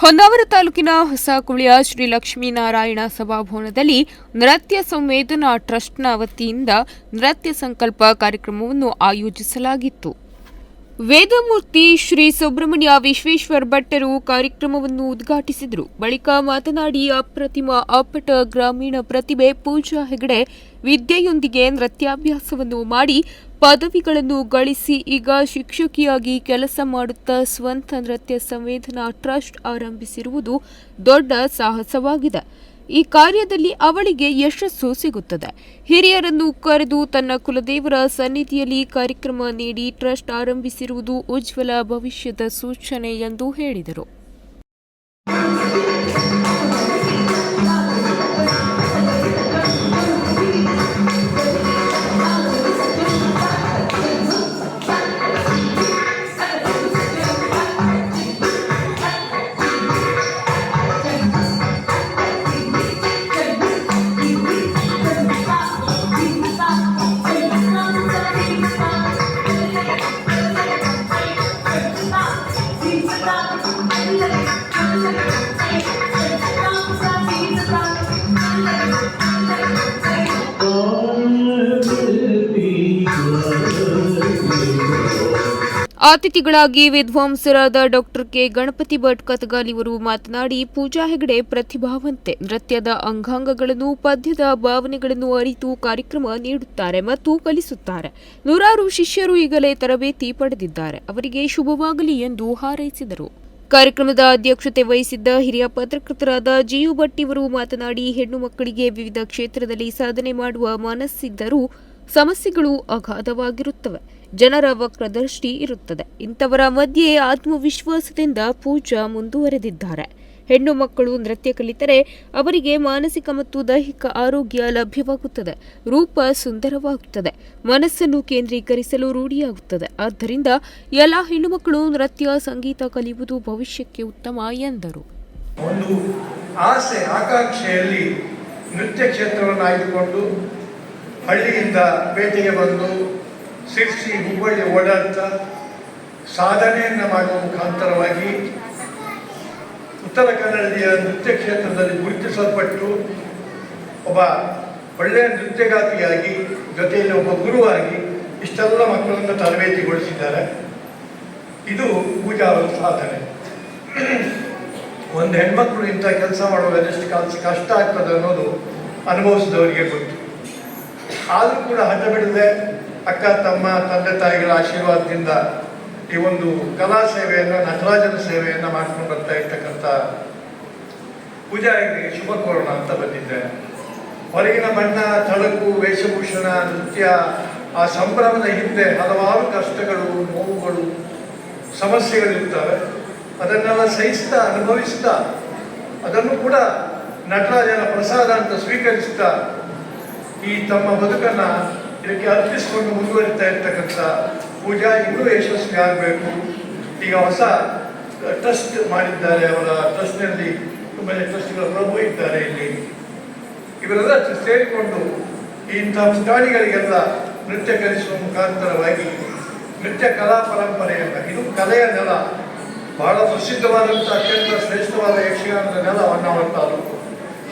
ಹೊನ್ನಾವರ ತಾಲೂಕಿನ ಹೊಸಕುಳಿಯ ಶ್ರೀ ಲಕ್ಷ್ಮೀನಾರಾಯಣ ಸಭಾಭವನದಲ್ಲಿ ನೃತ್ಯ ಸಂವೇದನಾ ಟ್ರಸ್ಟ್ನ ವತಿಯಿಂದ ನೃತ್ಯ ಸಂಕಲ್ಪ ಕಾರ್ಯಕ್ರಮವನ್ನು ಆಯೋಜಿಸಲಾಗಿತ್ತು. ವೇದಮೂರ್ತಿ ಶ್ರೀ ಸುಬ್ರಹ್ಮಣ್ಯ ವಿಶ್ವೇಶ್ವರ ಭಟ್ಟರು ಕಾರ್ಯಕ್ರಮವನ್ನು ಉದ್ಘಾಟಿಸಿದರು. ಬಳಿಕ ಮಾತನಾಡಿ, ಅಪ್ರತಿಮ ಅಪ್ಪಟ ಗ್ರಾಮೀಣ ಪ್ರತಿಭೆ ಪೂಜಾ ಹೆಗಡೆ ವಿದ್ಯೆಯೊಂದಿಗೆ ನೃತ್ಯಾಭ್ಯಾಸವನ್ನು ಮಾಡಿ ಪದವಿಗಳನ್ನು ಗಳಿಸಿ ಈಗ ಶಿಕ್ಷಕಿಯಾಗಿ ಕೆಲಸ ಮಾಡುತ್ತಾ ಸ್ವಂತ ನೃತ್ಯ ಸಂವೇದನಾ ಟ್ರಸ್ಟ್ ಆರಂಭಿಸಿರುವುದು ದೊಡ್ಡ ಸಾಹಸವಾಗಿದೆ. ಈ ಕಾರ್ಯದಲ್ಲಿ ಅವಳಿಗೆ ಯಶಸ್ಸು ಸಿಗುತ್ತದೆ. ಹಿರಿಯರನ್ನು ಕರೆದು ತನ್ನ ಕುಲದೇವರ ಸನ್ನಿಧಿಯಲ್ಲಿ ಕಾರ್ಯಕ್ರಮ ನೀಡಿ ಟ್ರಸ್ಟ್ ಆರಂಭಿಸಿರುವುದು ಉಜ್ವಲ ಭವಿಷ್ಯದ ಸೂಚನೆ ಎಂದು ಹೇಳಿದರು. ಅತಿಥಿಗಳಾಗಿ ವಿದ್ವಾಂಸರಾದ ಡಾಕ್ಟರ್ ಕೆ. ಗಣಪತಿ ಭಟ್ ಇವರು ಮಾತನಾಡಿ, ಪೂಜಾ ಹೆಗಡೆ ಪ್ರತಿಭಾವಂತೆ ನೃತ್ಯದ ಅಂಗಾಂಗಗಳನ್ನು, ಪದ್ಯದ ಭಾವನೆಗಳನ್ನು ಅರಿತು ಕಾರ್ಯಕ್ರಮ ನೀಡುತ್ತಾರೆ ಮತ್ತು ಕಲಿಸುತ್ತಾರೆ. ನೂರಾರು ಶಿಷ್ಯರು ಈಗಲೇ ತರಬೇತಿ ಪಡೆದಿದ್ದಾರೆ. ಅವರಿಗೆ ಶುಭವಾಗಲಿ ಎಂದು ಹಾರೈಸಿದರು. ಕಾರ್ಯಕ್ರಮದ ಅಧ್ಯಕ್ಷತೆ ವಹಿಸಿದ್ದ ಹಿರಿಯ ಪತ್ರಕರ್ತರಾದ ಜಿಯು ಭಟ್ ಇವರು ಮಾತನಾಡಿ, ಹೆಣ್ಣು ಮಕ್ಕಳಿಗೆ ವಿವಿಧ ಕ್ಷೇತ್ರದಲ್ಲಿ ಸಾಧನೆ ಮಾಡುವ ಮನಸ್ಸಿದ್ದರೂ ಸಮಸ್ಯೆಗಳು ಅಗಾಧವಾಗಿರುತ್ತವೆ. ಜನರ ವಕ್ರದೃಷ್ಟಿ ಇರುತ್ತದೆ. ಇಂಥವರ ಮಧ್ಯೆ ಆತ್ಮವಿಶ್ವಾಸದಿಂದ ಪೂಜಾ ಮುಂದುವರೆದಿದ್ದಾರೆ. ಹೆಣ್ಣು ಮಕ್ಕಳು ನೃತ್ಯ ಕಲಿತರೆ ಅವರಿಗೆ ಮಾನಸಿಕ ಮತ್ತು ದೈಹಿಕ ಆರೋಗ್ಯ ಲಭ್ಯವಾಗುತ್ತದೆ. ರೂಪ ಸುಂದರವಾಗುತ್ತದೆ. ಮನಸ್ಸನ್ನು ಕೇಂದ್ರೀಕರಿಸಲು ರೂಢಿಯಾಗುತ್ತದೆ. ಆದ್ದರಿಂದ ಎಲ್ಲ ಹೆಣ್ಣು ಮಕ್ಕಳು ನೃತ್ಯ, ಸಂಗೀತ ಕಲಿಯುವುದು ಭವಿಷ್ಯಕ್ಕೆ ಉತ್ತಮ ಎಂದರು. ಒಂದು ಆಸೆ, ಆಕಾಂಕ್ಷೆಯಲ್ಲಿ ನೃತ್ಯ ಕ್ಷೇತ್ರವನ್ನು ಆಯ್ದುಕೊಂಡು ಹಳ್ಳಿಯಿಂದ ಪೇಟೆಗೆ ಬಂದು ಸಿರ್ಸಿ ಹುಬ್ಬಳ್ಳಿ ಓಡಾಡ್ತಾ ಸಾಧನೆಯನ್ನು ಮಾಡುವ ಮುಖಾಂತರವಾಗಿ ಉತ್ತರ ಕನ್ನಡದ ನೃತ್ಯ ಕ್ಷೇತ್ರದಲ್ಲಿ ಗುರುತಿಸಲ್ಪಟ್ಟು ಒಬ್ಬ ಒಳ್ಳೆಯ ನೃತ್ಯಗಾತಿಯಾಗಿ ಜೊತೆಯಲ್ಲಿ ಒಬ್ಬ ಗುರುವಾಗಿ ಇಷ್ಟೆಲ್ಲ ಮಕ್ಕಳನ್ನು ತರಬೇತಿಗೊಳಿಸಿದ್ದಾರೆ. ಇದು ಪೂಜಾ ಅವರ ಸಾಧನೆ. ಒಂದು ಹೆಣ್ಮಕ್ಳು ಇಂಥ ಕೆಲಸ ಮಾಡುವಾಗ ಎಷ್ಟು ಕಷ್ಟ ಕಷ್ಟ ಆಗ್ತದೆ ಅನ್ನೋದು ಅನುಭವಿಸಿದವರಿಗೆ ಗೊತ್ತು. ಆದರೂ ಕೂಡ ಹಠ ಬಿಡದೆ ಅಕ್ಕ, ತಮ್ಮ, ತಂದೆ, ತಾಯಿಗಳ ಆಶೀರ್ವಾದದಿಂದ ಈ ಒಂದು ಕಲಾ ಸೇವೆಯನ್ನು, ನಟರಾಜನ ಸೇವೆಯನ್ನು ಮಾಡ್ಕೊಂಡು ಬರ್ತಾ ಇರ್ತಕ್ಕಂಥ ಪೂಜಾರಿಗೆ ಶುಭ ಕೋರೋಣ ಅಂತ ಬಂದಿದ್ದೆ ಹೊರಗಿನ ಬಣ್ಣ ತಳಕು ವೇಷಭೂಷಣ, ನೃತ್ಯ, ಆ ಸಂಭ್ರಮದ ಹಿಂದೆ ಹಲವಾರು ಕಷ್ಟಗಳು, ನೋವುಗಳು ಸಮಸ್ಯೆಗಳಿರ್ತವೆ ಅದನ್ನೆಲ್ಲ ಸಹಿಸ್ತಾ, ಅನುಭವಿಸ್ತಾ, ಅದನ್ನು ಕೂಡ ನಟರಾಜನ ಪ್ರಸಾದ ಅಂತ ಸ್ವೀಕರಿಸ್ತಾ ಈ ತಮ್ಮ ಬದುಕನ್ನ ಇದಕ್ಕೆ ಅರ್ಪಿಸಿಕೊಂಡು ಮುಂದುವರಿತಾ ಇರ್ತಕ್ಕಂಥ ಪೂಜಾ ಇನ್ನೂ ಯಶಸ್ವಿ ಆಗಬೇಕು. ಈಗ ಹೊಸ ಟ್ರಸ್ಟ್ ಮಾಡಿದ್ದಾರೆ ಅವರ ಟ್ರಸ್ಟ್ನಲ್ಲಿ ತುಂಬ ಟ್ರಸ್ಟ್ಗಳ ಪ್ರಭು ಇದ್ದಾರೆ ಇಲ್ಲಿ. ಇವರೆಲ್ಲ ಸೇರಿಕೊಂಡು ಇಂಥ ಪುಟಾಣಿಗಳಿಗೆಲ್ಲ ನೃತ್ಯ ಕಲಿಸುವ ಮುಖಾಂತರವಾಗಿ ನೃತ್ಯ ಕಲಾ ಪರಂಪರೆಯನ್ನ, ಇದು ಕಲೆಯ ನೆಲ, ಬಹಳ ಪ್ರಸಿದ್ಧವಾದಂಥ ಅತ್ಯಂತ ಶ್ರೇಷ್ಠವಾದ ಯಕ್ಷಗಾನದ ನೆಲ ತಾಲೂಕು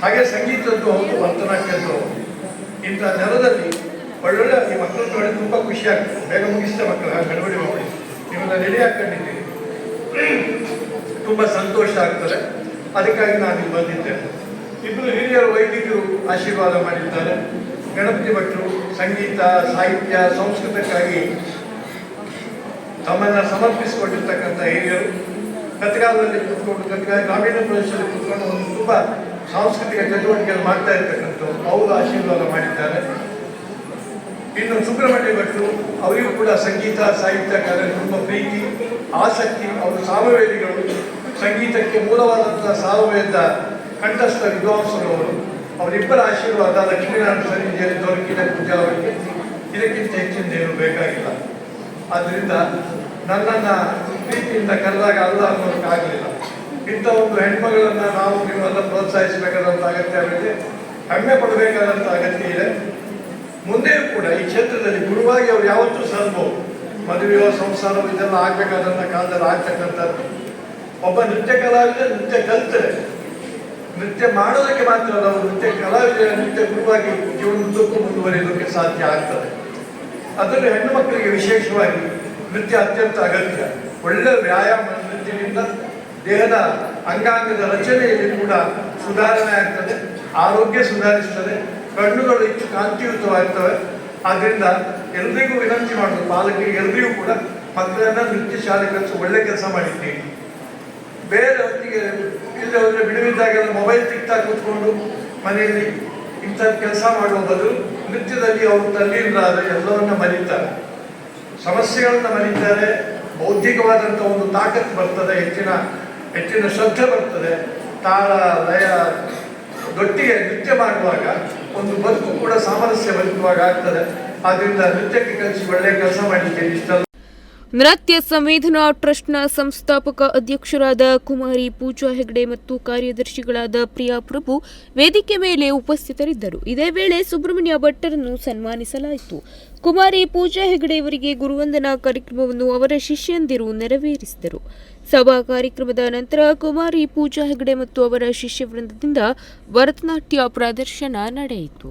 ಹಾಗೆ ಸಂಗೀತದ್ದು ಹೌದು, ಭರತನಾಟ್ಯದ್ದು ಹೌದು. ಇಂಥ ನೆಲದಲ್ಲಿ ಒಳ್ಳೊಳ್ಳೆ ಈ ಮಕ್ಕಳು ನೋಡಿ ತುಂಬ ಖುಷಿ ಆಗ್ತದೆ ಬೇಗ ಮುಗಿಸಿದ ಮಕ್ಕಳು ಗಡಬಡಿ ಮಾಡಿ ನಿಮ್ಮನ್ನ ರೆಡಿ ಹಾಕೊಂಡಿದ್ದೀನಿ ತುಂಬ ಸಂತೋಷ ಆಗ್ತದೆ. ಅದಕ್ಕಾಗಿ ನಾನು ಇಲ್ಲಿ ಬಂದಿದ್ದೇನೆ ಇಬ್ಬರು ಹಿರಿಯರು ವೈದ್ಯರು ಆಶೀರ್ವಾದ ಮಾಡಿದ್ದಾರೆ. ಗಣಪತಿ ಭಟ್ರು ಸಂಗೀತ, ಸಾಹಿತ್ಯ, ಸಂಸ್ಕೃತಕ್ಕಾಗಿ ತಮ್ಮನ್ನ ಸಮರ್ಪಿಸಿಕೊಂಡಿರ್ತಕ್ಕಂಥ ಹಿರಿಯರು. ಕತ್ಗಾಲದಲ್ಲಿ ಕೂತ್ಕೊಂಡು ಕತ್ಗಾಲ ಗ್ರಾಮೀಣ ಪ್ರದೇಶದಲ್ಲಿ ಕೂತ್ಕೊಂಡು ಒಂದು ತುಂಬ ಸಾಂಸ್ಕೃತಿಕ ಚಟುವಟಿಕೆಗಳು ಮಾಡ್ತಾ ಇರ್ತಕ್ಕಂಥವ್ರು ಅವರು ಆಶೀರ್ವಾದ ಮಾಡಿದ್ದಾರೆ. ಇನ್ನು ಸುಬ್ರಹ್ಮಣ್ಯ ಭಟ್ರು, ಅವರಿಗೂ ಕೂಡ ಸಂಗೀತ, ಸಾಹಿತ್ಯ ಕಾರ್ಯ ತುಂಬ ಪ್ರೀತಿ, ಆಸಕ್ತಿ, ಅವರು ಸಾಮವೇದಿಗಳು. ಸಂಗೀತಕ್ಕೆ ಮೂಲವಾದಂತಹ ಸಾಮವೇದ ಕಂಠಸ್ಥ ವಿದ್ವಾಂಸರು ಅವರು. ಅವರಿಬ್ಬರ ಆಶೀರ್ವಾದ ಲಕ್ಷ್ಮೀನಾರಾಯಣ ಸನ್ನಿಧಿಯಲ್ಲಿ ದೊರಕಿದ ಪೂಜಾ ಅವರಿಗೆ. ಇದಕ್ಕಿಂತ ಹೆಚ್ಚಿನ ಏನು ಬೇಕಾಗಿಲ್ಲ. ಆದ್ದರಿಂದ ನನ್ನನ್ನು ಪ್ರೀತಿಯಿಂದ ಕರೆದಾಗ ಅಲ್ಲ ಅನ್ನೋದಕ್ಕಾಗಲಿಲ್ಲ ಇಂಥ ಒಂದು ಹೆಣ್ಮಗಳನ್ನ ನಾವು ನೀವೆಲ್ಲ ಪ್ರೋತ್ಸಾಹಿಸಬೇಕಾದಂಥ ಅಗತ್ಯವಿದೆ ಹೆಮ್ಮೆ ಪಡಬೇಕಾದಂಥ ಅಗತ್ಯ ಇದೆ. ಮುಂದೆಯೂ ಕೂಡ ಈ ಕ್ಷೇತ್ರದಲ್ಲಿ ಗುರುವಾಗಿ ಅವ್ರು ಯಾವತ್ತೂ ಸಲ್ಬಹುದು ಮದುವೆಯೋ ಸಂಸಾರ ಇದೆಲ್ಲ ಆಗ್ಬೇಕಾದಂಥ ಕಾಲದಲ್ಲಿ ಆಗ್ತಕ್ಕಂಥದ್ದು. ಒಬ್ಬ ನೃತ್ಯ ಕಲಾವಿದ ನೃತ್ಯ ಕಲ್ತರೆ, ನೃತ್ಯ ಮಾಡೋದಕ್ಕೆ ಮಾತ್ರ ಅವರು ನೃತ್ಯ ಕಲಾವಿದ ನೃತ್ಯ ಗುರುವಾಗಿ ಜೀವನದುದ್ದಕ್ಕೂ ಮುಂದುವರಿಯೋದಕ್ಕೆ ಸಾಧ್ಯ ಆಗ್ತದೆ. ಅದರಲ್ಲಿ ಹೆಣ್ಣು ಮಕ್ಕಳಿಗೆ ವಿಶೇಷವಾಗಿ ನೃತ್ಯ ಅತ್ಯಂತ ಅಗತ್ಯ. ಒಳ್ಳೆ ವ್ಯಾಯಾಮ ನೃತ್ಯದಿಂದ ದೇಹದ ಅಂಗಾಂಗದ ರಚನೆಯಲ್ಲಿ ಕೂಡ ಸುಧಾರಣೆ ಆಗ್ತದೆ, ಆರೋಗ್ಯ ಸುಧಾರಿಸ್ತದೆ, ಕಣ್ಣುಗಳು ಹೆಚ್ಚು ಕಾಂತಿಯುತವಾಗ್ತವೆ. ಆದ್ದರಿಂದ ಎಲ್ರಿಗೂ ವಿನಂತಿ ಮಾಡೋದು, ಪಾಲಕರಿಗೆ ಎಲ್ರಿಗೂ ಕೂಡ ಮಕ್ಕಳನ್ನ ನೃತ್ಯ ಶಾಲೆ ಕಲಿಸಿ ಒಳ್ಳೆ ಕೆಲಸ ಮಾಡಿದ್ದೀವಿ ಬೇರೆ ಹೊತ್ತಿಗೆ ಇಲ್ಲಿ ಹೋದ್ರೆ ಬಿಡುವಿದ್ದಾಗೆಲ್ಲ ಮೊಬೈಲ್ ತಿಕ್ತಾ ಕೂತ್ಕೊಂಡು ಮನೆಯಲ್ಲಿ ಇಂಥ ಕೆಲಸ ಮಾಡುವ ಬದಲು ನೃತ್ಯದಲ್ಲಿ ಅವರು ತಲ್ಲೀನರಾದ ಎಲ್ಲವನ್ನ ಮರೀತಾರೆ. ಸಮಸ್ಯೆಗಳನ್ನ ಮರೀತಾರೆ ಬೌದ್ಧಿಕವಾದಂಥ ಒಂದು ತಾಕತ್ತು ಬರ್ತದೆ ಹೆಚ್ಚಿನ ಹೆಚ್ಚಿನ ಶ್ರದ್ಧೆ ಬರ್ತದೆ, ತಾಳ, ಲಯ, ದೊಟ್ಟಿಗೆ ನೃತ್ಯ ಮಾಡುವಾಗ ಒಂದು ಬದುಕು ಕೂಡ ಸಾಮರಸ್ಯ ಬದುಕುವಾಗ ಆಗ್ತದೆ. ಆದ್ರಿಂದ ನೃತ್ಯಕ್ಕೆ ಕಲಿಸಿ ಒಳ್ಳೆಯ ಕೆಲಸ ಮಾಡಿದ್ದೇನೆ ಇಷ್ಟಲ್ಲ ನೃತ್ಯ ಸಂವೇದನಾ ಟ್ರಸ್ಟ್ನ ಸಂಸ್ಥಾಪಕ ಅಧ್ಯಕ್ಷರಾದ ಕುಮಾರಿ ಪೂಜಾ ಹೆಗ್ಡೆ ಮತ್ತು ಕಾರ್ಯದರ್ಶಿಗಳಾದ ಪ್ರಿಯಾ ಪ್ರಭು ವೇದಿಕೆ ಮೇಲೆ ಉಪಸ್ಥಿತರಿದ್ದರು. ಇದೇ ವೇಳೆ ಸುಬ್ರಹ್ಮಣ್ಯ ಭಟ್ಟರನ್ನು ಸನ್ಮಾನಿಸಲಾಯಿತು. ಕುಮಾರಿ ಪೂಜಾ ಹೆಗ್ಡೆ ಅವರಿಗೆ ಗುರುವಂದನಾ ಕಾರ್ಯಕ್ರಮವನ್ನು ಅವರ ಶಿಷ್ಯಂದಿರು ನೆರವೇರಿಸಿದರು. ಸಭಾ ಕಾರ್ಯಕ್ರಮದ ನಂತರ ಕುಮಾರಿ ಪೂಜಾ ಹೆಗ್ಡೆ ಮತ್ತು ಅವರ ಶಿಷ್ಯ ವೃಂದದಿಂದ ಭರತನಾಟ್ಯ ಪ್ರದರ್ಶನ ನಡೆಯಿತು.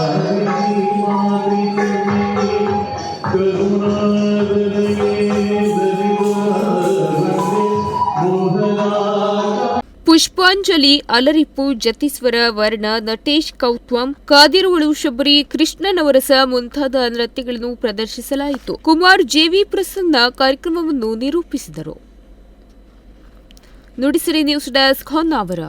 ಪುಷ್ಪಾಂಜಲಿ ಅಲರಿಪ್ಪು ಜತಿಸ್ವರ ವರ್ಣ, ನಟೇಶ್ ಕೌತ್ವಂ, ಕಾದಿರುವಳು ಶಬರಿ ಕೃಷ್ಣನವರಸ ಮುಂತಾದ ನೃತ್ಯಗಳನ್ನು ಪ್ರದರ್ಶಿಸಲಾಯಿತು. ಕುಮಾರ್ ಜೆವಿ ಪ್ರಸನ್ನ ಕಾರ್ಯಕ್ರಮವನ್ನು ನಿರೂಪಿಸಿದರು. Nudisiri news desk Honnavar.